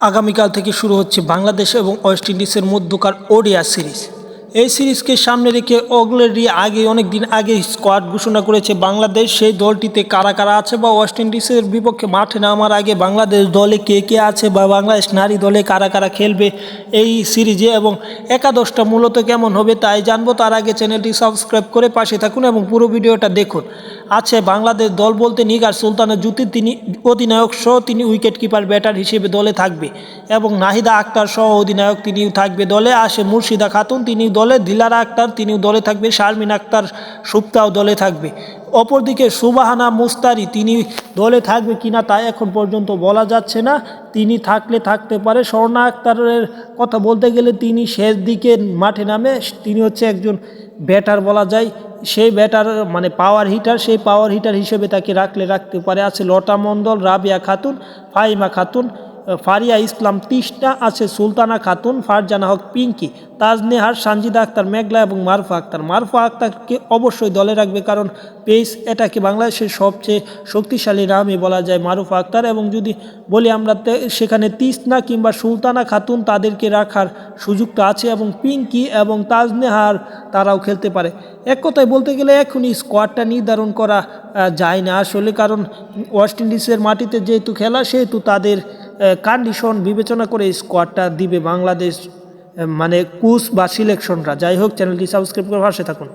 আগামীকাল থেকে শুরু হচ্ছে বাংলাদেশ এবং ওয়েস্ট ইন্ডিজের মধ্যকার ওডিয়া সিরিজ। এই সিরিজকে সামনে রেখে অলরেডি আগে অনেক দিন আগে স্কোয়াড ঘোষণা করেছে বাংলাদেশ। সেই দলটিতে কারা কারা আছে বা ওয়েস্ট ইন্ডিজের বিপক্ষে মাঠে নামার আগে বাংলাদেশ দলে কে কে আছে বা বাংলাদেশ নারী দলে কারা কারা খেলবে এই সিরিজে এবং একাদশটা মূলত কেমন হবে তাই জানব। তার আগে চ্যানেলটি সাবস্ক্রাইব করে পাশে থাকুন এবং পুরো ভিডিওটা দেখুন। আছে বাংলাদেশ দল বলতে নিগার সুলতানা জুতি তিনি অধিনায়ক সহ তিনি উইকেট কিপার ব্যাটার হিসেবে দলে থাকবে এবং নাহিদা আক্তার সহ অধিনায়ক তিনিও থাকবে দলে। আসে মুর্শিদা খাতুন তিনি দলে দিলারা আক্তার, তিনিও দলে থাকবে। শারমিন আক্তার সুপ্তাও দলে থাকবে। অপরদিকে সুবাহানা মুস্তারি, তিনি দলে থাকবে কিনা তা এখন পর্যন্ত বলা যাচ্ছে না। তিনি থাকলে থাকতে পারে। স্বর্ণা আক্তারের কথা বলতে গেলে তিনি শেষ দিকে মাঠে নামে। তিনি হচ্ছে একজন ব্যাটার বলা যায়। সেই ব্যাটার মানে পাওয়ার হিটার সেই পাওয়ার হিটার হিসেবে তাকে রাখলে রাখতে পারে। আছে লতা মণ্ডল, রাবিয়া খাতুন ফাইমা খাতুন। ফারিয়া ইসলাম তিস্তা আছে সুলতানা খাতুন, ফারজানা হক পিঙ্কি, তাজনেহার, সানজিদা আক্তার মেঘলা এবং মারফা আক্তার। মারফা আক্তারকে অবশ্যই দলে রাখবে কারণ পেস এটাকে বাংলাদেশের সবচেয়ে শক্তিশালী নামই বলা যায় মারুফা আক্তার এবং যদি বলি আমরা সেখানে তিস্তা কিংবা সুলতানা খাতুন তাদেরকে রাখার সুযোগটা আছে এবং পিঙ্কি এবং তাজনেহার তারাও খেলতে পারে। এক কথায় বলতে গেলে এখনই স্কোয়াডটা নির্ধারণ করা যায় না আসলে কারণ ওয়েস্ট ইন্ডিজের মাটিতে যেহেতু খেলা, সেহেতু তাদের কন্ডিশন বিবেচনা করে স্কোয়াডটা দিবে বাংলাদেশ মানে কুচ বা সিলেকশনরা যাই হোক চ্যানেলটি সাবস্ক্রাইব করে পাশে থাকুন।